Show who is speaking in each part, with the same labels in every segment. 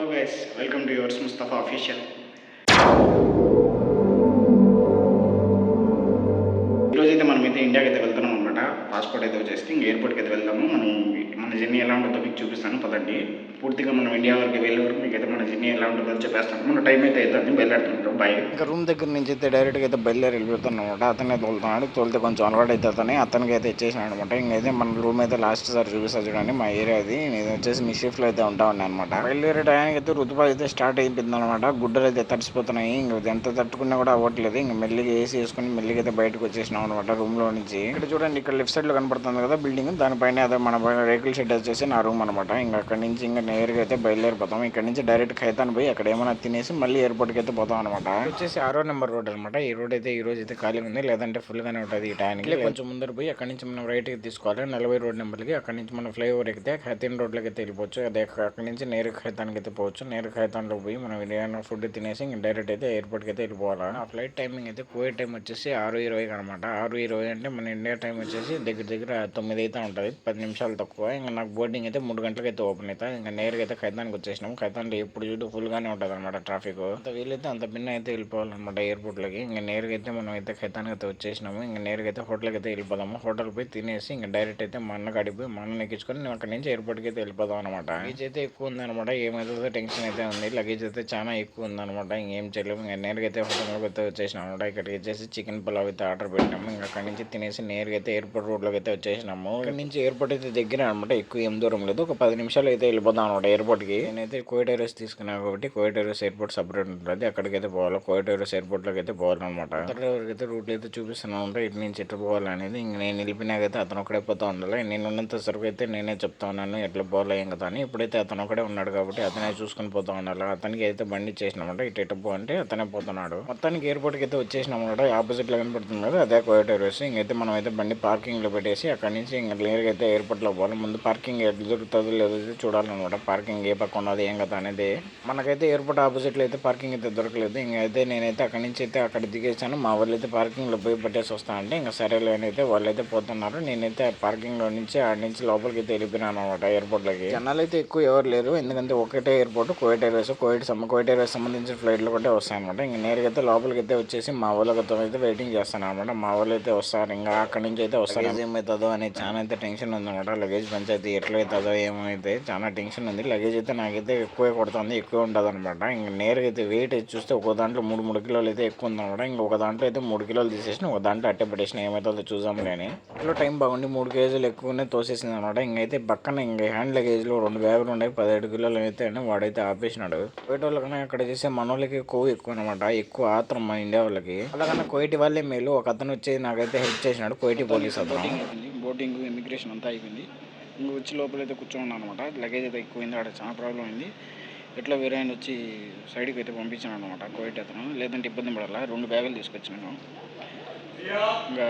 Speaker 1: Hello guys welcome to yours Mustafa official ఈరోజు అయితే మనం అయితే ఇండియాకి అయితే వెళ్తున్నాం అనమాట పాస్పోర్ట్ అయితే వచ్చేసి ఇంక ఎయిర్పోర్ట్కి అయితే వెళ్దాము. మనం మన జర్నీ ఎలా ఉంటుందో మీకు చూపిస్తాను. పదండి. పూర్తిగా మనం ఇండియా వరకు వెళ్ళే వరకు మీకు అయితే మన జర్నీ ఎలా ఉంటుందో చెప్పేస్తాను. మన టైం అయితే అవుతుంది బయలుదేరుతుంటాం. బై ఇంకా రూమ్ దగ్గర నుంచి అయితే డైరెక్ట్గా అయితే బయలుదేరి వెళ్ళిపోతాను అనమాట అతనే తోలుతున్నాడు. తోలితే కొంచెం అలవాటు అయితే అతని. అతనికి అయితే ఇచ్చేసినాడు అనమాట ఇంకైతే మన రూమ్ అయితే లాస్ట్ సార్ చూపిస్తా చూడండి. మా ఏరియా అది. నేను వచ్చేసి మీ షిఫ్ట్లో అయితే ఉంటా ఉన్నాను అనమాట బయలుదేరే టైంకి అయితే ఋతుపా అయితే స్టార్ట్ అయిపోయింది అనమాట గుడ్డలు అయితే తడిసిపోతున్నాయి. ఇంక ఎంత తట్టుకున్నా కూడా అవ్వట్లేదు. ఇంక మెల్లిగా ఏసీ వేసుకుని మెల్లిగా అయితే బయటకు వచ్చేసినాం అనమాట రూమ్లో నుంచి. ఇక్కడ చూడండి ఇక్కడ లెఫ్ట్ సైడ్లో కనపడుతుంది కదా బిల్డింగ్ దానిపైన అదే మన రేకుల షెడ్ వచ్చేసి నా రూమ్ అనమాట. ఇంకా అక్కడ నుంచి ఇంకా నేరుగా అయితే బయలుదేరిపోతాం. ఇక్కడ నుంచి డైరెక్ట్ ఖైతాన్ పోయి అక్కడ ఏమైనా తినేసి మళ్ళీ ఎయిర్పోర్ట్కి అయితే పోతాం అనమాట వచ్చేసి ఆరో నెంబర్ రోడ్ అనమాట ఈ రోడ్ అయితే ఈ రోజు అయితే ఖాళీగా ఉంది. లేదంటే ఫుల్ గానే ఉంటుంది ఈ టైంకి కొంచెం ముందర పోయి అక్కడ నుంచి మనం రైట్కి తీసుకోవాలి. నలభై రోడ్ నెంబర్కి అక్కడ నుంచి మనం ఫ్లైఓవర్ ఎక్కితే ఖైతాన్ రోడ్లోకి అయితే వెళ్ళిపోవచ్చు. అదే అక్కడ నుంచి నేరు ఖైతాన్కి అయితే పోవచ్చు. నేరు ఖైతాన్లో పోయి మనం ఏదైనా ఫుడ్ తినేసి ఇంకా డైరెక్ట్ అయితే ఎయిర్పోర్ట్కి అయితే వెళ్ళిపోవాలి. ఆ ఫ్లైట్ టైమింగ్ అయితే కోవిడ్ టైం వచ్చేసి ఆరు ఇరవై అనమాట ఆరు ఇరవై అంటే మన ఇండియా టైం వచ్చేసి దగ్గర దగ్గర తొమ్మిది అయితే ఉంటుంది. పది నిమిషాలు తక్కువ. ఇంకా నాకు బోర్డింగ్ అయితే మూడు గంటలకు అయితే ఓపెన్ అవుతా. ఇంకా నేరుగా అయితే ఖైతానికి వచ్చేసినాం ఖైతాన్లో ఎప్పుడు చూడు ఫుల్ గానే ఉంటుంది అనమాట ట్రాఫిక్. అంత వీలైతే అంత భిన్న అయితే వెళ్ళిపోవాలన్నమాట ఎయిర్పోర్ట్లోకి. ఇంకా నేరుగా అయితే మనం అయితే ఖైతానికి అయితే వచ్చేసినాము. ఇంకా నేరుగా అయితే హోటల్కి అయితే వెళ్ళిపోదాము. హోటల్ పోయి తినేసి ఇంకా డైరెక్ట్ అయితే మా అన్న కడిపోయి మా అన్న ఎక్కించుకొని నేను అక్కడి నుంచి ఎయిర్పోర్ట్కి అయితే వెళ్ళిపోదాం అనమాట లగేజ్ అయితే ఎక్కువ ఉందన్నమాట. ఏమైతుందో టెన్షన్ అయితే ఉంది. లగేజ్ అయితే చాలా ఎక్కువ ఉందనమాట ఇంకేం చేయలేము. ఇంకా నేరుగా అయితే హోటల్లోకి అయితే వచ్చేసినాం అనమాట ఇక్కడికి వచ్చేసి చికెన్ పులావ్ అయితే ఆర్డర్ పెట్టినాము. ఇంకా అక్కడి నుంచి తినేసి నేరుగా అయితే ఎయిర్పోర్ట్ రోడ్లోకి అయితే వచ్చేసినాము. ఇక్కడ నుంచి ఎయిర్పోర్ట్ అయితే దగ్గర అనమాట ఎక్కువ ఏం దూరం లేదు. ఒక పది నిమిషాలు అయితే వెళ్ళిపోదాం అనమాట ఎయిర్పోర్ట్కి నేనైతే కోవిడ్ ఎయిర్వేస్ తీసుకున్నాను కాబట్టి కోవిడ్ ఎయిర్వేస్ ఎయిర్పోర్ట్ సపరేట్ ఉంటుంది. అక్కడికైతే పోవాలి. కోవిడ్ ఎయిర్వేస్ ఎయిర్పోర్ట్లోకి అయితే పోవాలన్నమాట. డ్రైవర్కి అయితే రూట్లు అయితే చూపిస్తున్నాను ఉంటా ఇటు నుంచి ఎట్లా పోవాలనేది ఇంక నేను వెళ్ళిపోయినాకైతే అతను ఒకడే పోతా ఉండాలి. నేను ఉన్నంత సరుకు అయితే నేనే చెప్తా ఉన్నాను. ఎట్లా పోవాలి ఏం కదా అని. ఇప్పుడైతే అతను ఒకడే ఉన్నాడు కాబట్టి అతనే చూసుకొని పోతా ఉండాలి. అతనికి అయితే బండి ఇచ్చేసినామంటే ఇటు ఎటు పో అంటే అతనే పోతున్నాడు. మొత్తానికి ఎయిర్పోర్ట్కి అయితే వచ్చేసినామన్నమాట. ఆపోజిట్లో కనపడుతుంది కదా అదే కోవిడ్ ఎయిర్వేస్ ఇంకైతే మనం అయితే బండి పార్కింగ్లో పెట్టేసి అక్కడ నుంచి ఇంకా క్లియర్గా అయితే ఎయిర్పోర్ట్లో పోవాలి. ముందు పార్కింగ్ ఎట్లా దొరుకుతుందో లేదో అయితే చూడాలన్నమాట పార్కింగ్ ఏ పక్క ఉన్నది ఏం కదా అనేది. మనకైతే ఎయిర్పోర్ట్ ఆపోజిట్లో అయితే పార్కింగ్ అయితే దొరకలేదు. ఇంకైతే నేనైతే అక్కడ నుంచి అయితే అక్కడ దిగేసాను మా వాళ్ళు అయితే పార్కింగ్లో పోయి పట్టేసి వస్తా అంటే ఇంకా సరేలే అని అయితే వాళ్ళు అయితే పోతున్నారు. నేనైతే పార్కింగ్లో నుంచి ఆడ నుంచి లోపలికి అయితే వెళ్ళిపోయినాను అనమాట ఎయిర్పోర్ట్లోకి. జనాలు అయితే ఎక్కువ ఎవరు లేరు. ఎందుకంటే ఒకటే ఎయిర్పోర్ట్ కోవిడ్ ఎయిర్వేస్ కోవిడ్ సమ్మ కోవిడ్ ఎయిర్వేస్ సంబంధించిన ఫ్లైట్లు కూడా వస్తాయి అనమాట ఇంకా నేరుగా అయితే లోపలికి అయితే వచ్చేసి మా వాళ్ళతో అయితే వెయిటింగ్ చేస్తాను అనమాట మా వాళ్ళు అయితే వస్తారు. ఇంకా అక్కడ నుంచి అయితే వస్తారు. ఏమవుతుందో అని చాలా అయితే టెన్షన్ ఉంది లగేజ్ పంచాయతీ ఎట్లయితుందో ఏమైతే చాలా టెన్షన్ ఉంది లగేజ్ అయితే నాకైతే ఎక్కువే కొడుతుంది ఎక్కువ ఉంటుంది అనమాట ఇంకా నేరుగా అయితే వెయిట్ అయితే చూస్తే ఒక దాంట్లో మూడు మూడు కిలోలు అయితే ఎక్కువ ఉందన్నమాట ఇంకొక దాంట్లో అయితే మూడు కిలోలు తీసేసిన ఒక దాంట్లో అట్టే పెట్టేసిన ఏమవుతుందో చూసాం కానీ అట్లా టైం బాగుండి మూడు కేజీలు ఎక్కువనే తోసేసింది అనమాట ఇంకైతే పక్కన ఇంకా హ్యాండ్ లగేజ్లో రెండు బ్యాగులు ఉన్నాయి పదిహేడు కిలోలు అయితే అని వాడైతే ఆపేసినాడు కోయిట్ వాళ్ళకన్నా అక్కడ చేసే మన వాళ్ళకి కొవ్వు ఎక్కువ అనమాట ఎక్కువ ఆత్రం మన ఇండియా వాళ్ళకి అలాగన్నా కోయిటి వాళ్ళే మేలు ఒక అతను వచ్చి నాకైతే హెల్ప్ చేసినాడు కోయిటి పోలీస్ అతను బోటింగ్ ఇమిగ్రేషన్ అంతా అయిపోయింది వచ్చి లోపలైతే కూర్చోన్నాను అనమాట. లగేజ్ అయితే ఎక్కువైంది అక్కడ చాలా ప్రాబ్లం అయింది. ఎట్లా వేరే ఆయన వచ్చి సైడ్కి అయితే పంపించాను అనమాట కోవిడ్ అతను. లేదంటే ఇబ్బంది పడాలా రెండు బ్యాగులు తీసుకొచ్చాను ఇంకా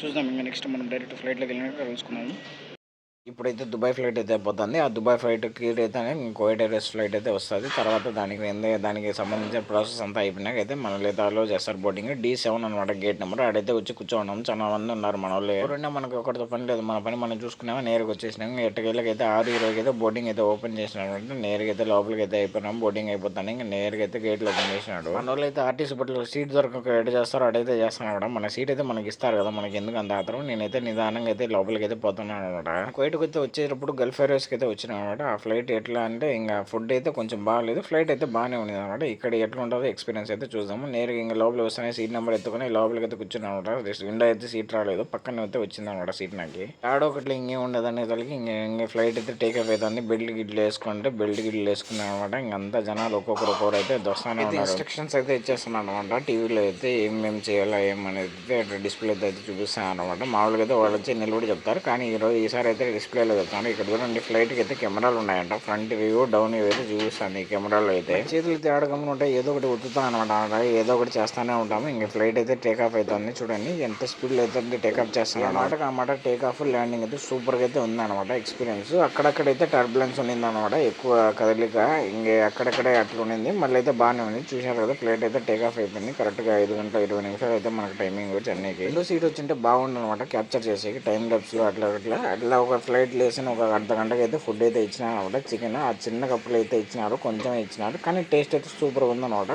Speaker 1: చూద్దాం ఇంకా నెక్స్ట్ మనం డైరెక్ట్ ఫ్లైట్లోకి వెళ్ళినాక కలుసుకున్నాము ఇప్పుడైతే దుబాయ్ ఫ్లైట్ అయితే పోతుంది ఆ దుబాయ్ ఫ్లైట్ క్లియర్ అయితే కోయిట్ ఎయిర్వేస్ ఫ్లైట్ అయితే వస్తుంది. తర్వాత దానికి ఎందుకంటే దానికి సంబంధించిన ప్రాసెస్ అంతా అయిపోయినాక అయితే మన లేదా అలో చేస్తారు బోర్డింగ్ డి సెవెన్ అనమాట గేట్ నెంబర్. ఆడైతే వచ్చి కూర్చోన్నాం చాలా మంది ఉన్నారు మన వాళ్ళు. ఎవరైనా మనకి ఒకటితో పని లేదు. మన పని మనం చూసుకున్నాము? నేరుగా వచ్చేసినాము ఎట్టకేళ్ళకి అయితే ఆరు ఇరవైకి అయితే బోర్డింగ్ అయితే ఓపెన్ చేసినాడు నేరుగా అయితే లోపలికి అయితే అయిపోయినాం. బోర్డింగ్ అయిపోతాను ఇంకా నేరుగా అయితే గేట్లు ఓపెన్ చేసినాడు మన వాళ్ళు అయితే ఆర్టీసీ బట్టలు సీట్ దొరకక ఎడ్ చేస్తారో అడైతే చేస్తాను అనమాట మన సీట్ అయితే మనకి ఇస్తారు కదా. మనకి ఎందుకు అంత ఆత్రం? నేనైతే నిదానంగా అయితే లోపలికి అయితే పోతున్నాను అనమాట కోయిట్కి అయితే వచ్చేటప్పుడు గల్ఫ్ ఎయిర్వేస్కి అయితే వచ్చినాం అనమాట ఆ ఫ్లైట్ ఎట్లా అంటే ఇంకా ఫుడ్ అయితే కొంచెం బాగాలేదు ఫ్లైట్ అయితే బాగానే ఉంది అనమాట ఇక్కడ ఎట్లా ఉంటుందో ఎక్స్పీరియన్స్ అయితే చూద్దాము. నేరుగా ఇంకా లోపల వస్తానే సీట్ నెంబర్ ఎత్తుకొని లోపలికి అయితే కూర్చున్నాం అనమాట విండో అయితే సీట్ రాలేదు. పక్కన అయితే వచ్చింది అనమాట సీట్ నాకు. ఆడో ఒకటి ఇంకేం ఉండదు అనేసరికి ఇంక ఇంకా ఫ్లైట్ అయితే టేక్ ఆఫ్ అవుతుంది. బెల్ట్ గిడ్లు వేసుకుంటే బెల్ట్ గిడ్లు వేసుకున్నాం అనమాట ఇంకంతా జనాలు ఒక్కొక్కరు ఒక్కొక్కరు అయితే దొస్తానే ఉన్నారు. ఇన్స్ట్రక్షన్స్ అయితే ఇచ్చేస్తున్నాను అనమాట టీవీలో అయితే ఏమేమి చేయాలో ఏమనేది డిస్ప్లే అయితే చూపిస్తాను అనమాట మామూలుగా అయితే వాళ్ళు వచ్చి నిలబడి చెప్తారు. కానీ ఈ రోజు ఈసారి అయితే డిస్ప్లేలో చెప్తాను ఇక్కడ చూడండి ఫ్లైట్కి అయితే కెమెరాలు ఉన్నాయంట. ఫ్రంట్ వ్యూ డౌన్ వ్యూ అయితే చూపిస్తాను ఈ కెమెరాలో అయితే. చేతులు తేడకముందు ఉంటే ఏదో ఒకటి ఉతుతాం అనమాట ఏదో ఒకటి చేస్తానే ఉంటాము. ఇంక ఫ్లైట్ అయితే టేక్ ఆఫ్ అవుతుంది. చూడండి ఎంత స్పీడ్ అయితే టేక్ ఆఫ్ చేస్తాను అనమాట అనమాట టేక్ ఆఫ్ ల్యాండింగ్ అయితే సూపర్గా అయితే ఉంది అనమాట ఎక్స్పీరియన్స్ అక్కడక్కడైతే టర్బులెన్స్ ఉంది అనమాట ఎక్కువ కదలిక ఇంక అక్కడక్కడే అట్లా ఉండింది మళ్ళీ అయితే బాగానే ఉంది. చూసారు కదా ఫ్లైట్ అయితే టేక్ ఆఫ్ అయిపోయింది. కరెక్ట్గా ఐదు గంటల ఇరవై నిమిషాలు అయితే మనకు టైమింగ్ చెన్నైకి. రెండో సీట్ వచ్చింటే బాగుండు అనమాట క్యాప్చర్ చేసేకి టైం లెప్స్లో అట్లా అట్లా. అట్లా ఒక ఫ్లైట్ లేసిన ఒక అర్ధ గంటకి అయితే ఫుడ్ అయితే ఇచ్చినారు అనమాట. చికెన్ ఆ చిన్న కప్పులు అయితే ఇచ్చినారు కొంచెం ఇచ్చినారు. కానీ టేస్ట్ అయితే సూపర్ ఉందన్నమాట.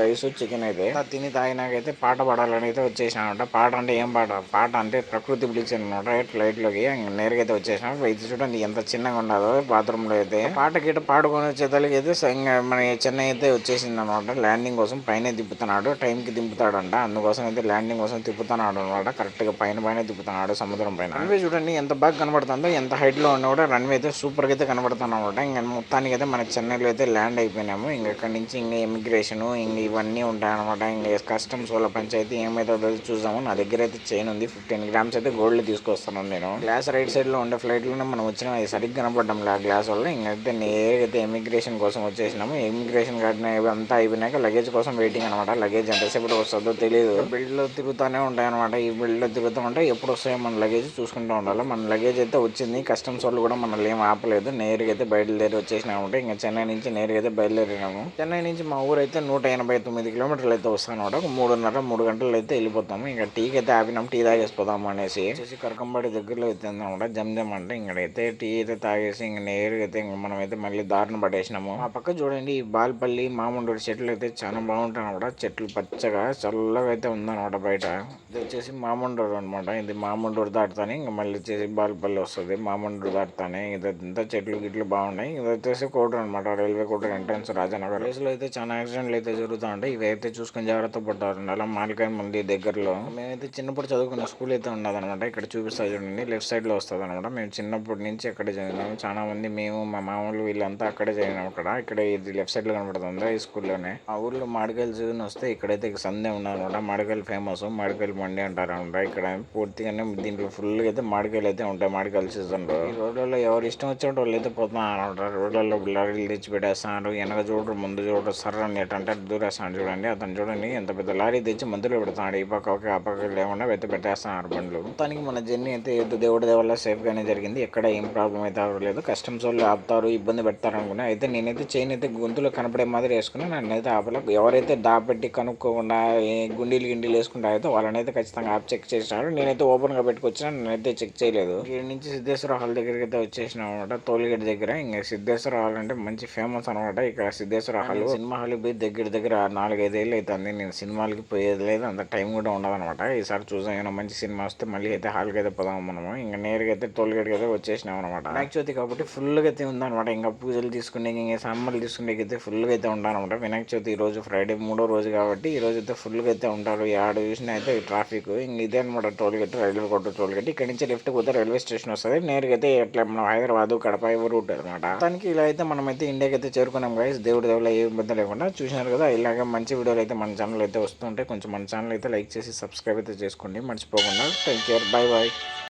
Speaker 1: రైస్ చికెన్ అయితే. తిని తాగినాకైతే పాట పాడాలని అయితే వచ్చేసాను అనమాట. పాట అంటే ఏం పాట? పాట అంటే ప్రకృతి పిలిచాను అనమాట. ఫ్లైట్లోకి నేరుగా అయితే వచ్చేసాను. ఇది చూడండి ఎంత చిన్నగా ఉండదో బాత్రూమ్లో అయితే. పాట గీట పాడుకొని వచ్చేదానికి అయితే ఇంకా మన చెన్నై అయితే వచ్చేసింది అనమాట. ల్యాండింగ్ కోసం పైన దింపుతున్నాడు. టైం కి దింపుతాడంట. అందుకోసం అయితే ల్యాండింగ్ కోసం తిప్పుతున్నాడు అనమాట. కరెక్ట్గా పైన పైన తిప్పుతున్నాడు సముద్రం పైన. చూడండి ఎంత బాగా కనబడుతుందో. ఎంత హైట్లో ఉన్నా కూడా రన్వే అయితే సూపర్గా అయితే కనబడుతుంది అనమాట ఇంకా మొత్తానికి అయితే మన చెన్నైలో అయితే ల్యాండ్ అయిపోయినాము. ఇంకా ఇక్కడ నుంచి ఇంకా ఇమిగ్రేషను ఇంక ఇవన్నీ ఉంటాయన్నమాట. ఇంకా కస్టమ్స్ వాళ్ళ పంచాయతీ ఏమైతే చూసాము నా దగ్గర అయితే చైన్ ఉంది. ఫిఫ్టీన్ గ్రామ్స్ అయితే గోల్డ్ తీసుకొస్తున్నాను నేను. గ్లాస్ రైట్ సైడ్లో ఉండే ఫ్లైట్లోనే మనం వచ్చిన అది సరిగ్గా కనపడడం ఆ గ్లాస్ వల్ల. ఇంకైతే నేరుగా ఇమిగ్రేషన్ కోసం వచ్చేసినాము. ఇమిగ్రేషన్ కార్డ్ అంతా అయిపోయినాక లగేజ్ కోసం వెయిటింగ్ అనమాట లగేజ్ ఎంతసేపు వస్తుందో తెలియదు బిల్డ్లో తిరుగుతూనే తిరుగుతానే ఉంటాయి అనమాట ఈ బిల్డ్లో తిరుగుతూ ఉంటే ఎప్పుడు వస్తాయో మన లగేజ్ చూసుకుంటూ ఉండాలి. మన లగేజ్ అయితే వచ్చింది. కస్టమ్స్ వాళ్ళు కూడా మనల్ని ఏం ఆపలేదు. నేరుగా అయితే బయలుదేరి వచ్చేసినాము ఇంకా చెన్నై నుంచి నేరుగా అయితే బయలుదేరినాము. చెన్నై నుంచి మా ఊరు అయితే నూట ఎనభై తొమ్మిది కిలోమీటర్లు అయితే వస్తాను ఒక మూడున్నర మూడు గంటలు అయితే వెళ్ళిపోతాము. ఇంకా టీకి అయితే ఆపినాం టీ తాగేసిపోదాము అనేసి. వచ్చేసి కరకంబాడి దగ్గరలో అయితే అనమాట జమ్జమ్ అంటే ఇక్కడైతే టీ అయితే తాగేసి ఇంక నేరుగా అయితే ఇంక మనం అయితే మళ్ళీ దారిన పడేసినాము. ఆ పక్క చూడండి ఈ బాల్పల్లి మామండూరు చెట్లు అయితే చాలా బాగుంటాయి అనమాట చెట్లు పచ్చగా చల్లగా అయితే ఉందన్నమాట బయట. ఇది వచ్చేసి మామండూరు అనమాట ఇది మామండూరు దాటుతానే ఇంకా మళ్ళీ వచ్చేసి బాల్పల్లి వస్తుంది. మామండూరు దాటుతానే ఇదంతా చెట్లు గిట్లు బాగున్నాయి. ఇది వచ్చేసి కోటర్ అనమాట రైల్వే కోటర్ ఎంట్రన్స్ రాజానగర్. ప్లేస్లో అయితే చాలా యాక్సిడెంట్లు అయితే జరుగుతూ ఉంటాయి. ఇవి అయితే చూసుకొని జాగ్రత్త పడ్డారు. అలా మాలికాయ మంది దగ్గరలో. మేమైతే చిన్నప్పుడు చదువుకున్న స్కూల్ అయితే ఉన్నది అనమాట ఇక్కడ చూపిస్తా చూడండి. లెఫ్ట్ సైడ్లో వస్తుంది అనమాట మేము చిన్నప్పటి నుంచి అక్కడే చదివినాము చాలా మంది మేము మా మామూలు వీళ్ళంతా అక్కడే చదివినాం అక్కడ. ఇక్కడ ఇది లెఫ్ట్ సైడ్లో కనబడుతుంది. ఈ స్కూల్లోనే. ఆ ఊర్లో మామిడికాయలు సీజన్ వస్తే ఇక్కడైతే సందే ఉన్నదన్నమాట మామిడికాయలు ఫేమస్. మామిడికాయలు మండి అంటారు అనమాట ఇక్కడ పూర్తిగానే దీంట్లో ఫుల్గా అయితే మామిడికాయలు అయితే ఉంటాయి. మామిడికాయల సీజన్లో ఈ రోడ్లలో ఎవరు ఇష్టం వచ్చినట్టు వాళ్ళు అయితే పోతున్నారు. రోడ్లలో లారీలు తెచ్చి పెట్టేస్తున్నారు. వెనక చూడరు ముందు చూడరు. సర్రని అని ఎట్టంటే చూడండి. అతను చూడండి ఎంత పెద్ద లారీ తెచ్చి మందులో పెడతాడు ఈ పక్క ఒక ఆ పక్క లేకుండా వెత పెట్టేస్తున్నారు బండ్లు. మొత్తానికి మన జర్నీ అయితే ఏదో దేవుడి దేవల్ల సేఫ్గానే జరిగింది. ఎక్కడ ఏం ప్రాబ్లం అయితే అవ్వలేదు. కస్టమ్స్ వాళ్ళు ఆపుతారు ఇబ్బంది పెడతారు అనుకున్నా అయితే నేనైతే చైన్ అయితే గొంతులో కనపడే మాదిరి వేసుకుని నన్ను అయితే ఆపల. ఎవరైతే దాపెట్టి కనుక్కోకుండా గుండీలు గిండీలు వేసుకుంటా అయితే వాళ్ళని అయితే ఖచ్చితంగా ఆప్ చెక్ చేసినారు నేనైతే ఓపెన్గా నన్ను నేనైతే చెక్ చేయలేదు. ఇక్కడ నుంచి సిద్ధేశ్వర హాల్ దగ్గరికి అయితే వచ్చేసినాం అనమాట టోల్గేట్ దగ్గర. ఇంకా సిద్ధేశ్వర హాల్ అంటే మంచి ఫేమస్ అనమాట ఇక్కడ సిద్ధేశ్వర హాల్ సినిమా హాల్ పోయి దగ్గర దగ్గర నాలుగైదేళ్ళు అవుతుంది నేను సినిమాలకి పోయేది లేదు అంత టైం కూడా ఉండదు అనమాట ఈసారి చూసాం ఏమైనా మంచి సినిమా వస్తే మళ్ళీ అయితే హాల్కి అయితే పోదాం మనము. ఇంకా నేరుగా అయితే టోల్గేట్ అయితే వచ్చేసినాం అనమాట వినాయక చవితి కాబట్టి ఫుల్గా అయితే ఉందన్నమాట ఇంకా పూజలు తీసుకునే ఇంకా సామాన్లు తీసుకునే అయితే ఫుల్గా అయితే ఉంటానమాట వినాయక చవితి ఈ రోజు ఫ్రైడే మూడో రోజు కాబట్టి ఈ రోజు అయితే ఫుల్గా అయితే ఉంటారు. ఆడ చూసినా అయితే ట్రాఫిక్. ఇంక ఇదే అనమాట toll gate railway Kota toll gate ఇక్కడ నుంచి లెఫ్ట్ పోతే రైల్వే స్టేషన్ వస్తుంది. నేరుగా అయితే ఇట్లా మనం హైదరాబాద్ కడప రూట్ అనమాట. దానికి ఇలా అయితే మనం అయితే ఇండియాకి అయితే చేరుకున్నాం గైస్ దేవుడి దేవుళ్ళ ఏ ఇబ్బంది లేకుండా చూసినారు కదా ఇలాగ మంచి వీడియోలు అయితే మన ఛానల్ అయితే వస్తుంటే కొంచెం మన ఛానల్ అయితే లైక్ చేసి సబ్స్క్రైబ్ అయితే చేసుకోండి. మర్చిపోకుండా. Take care bye bye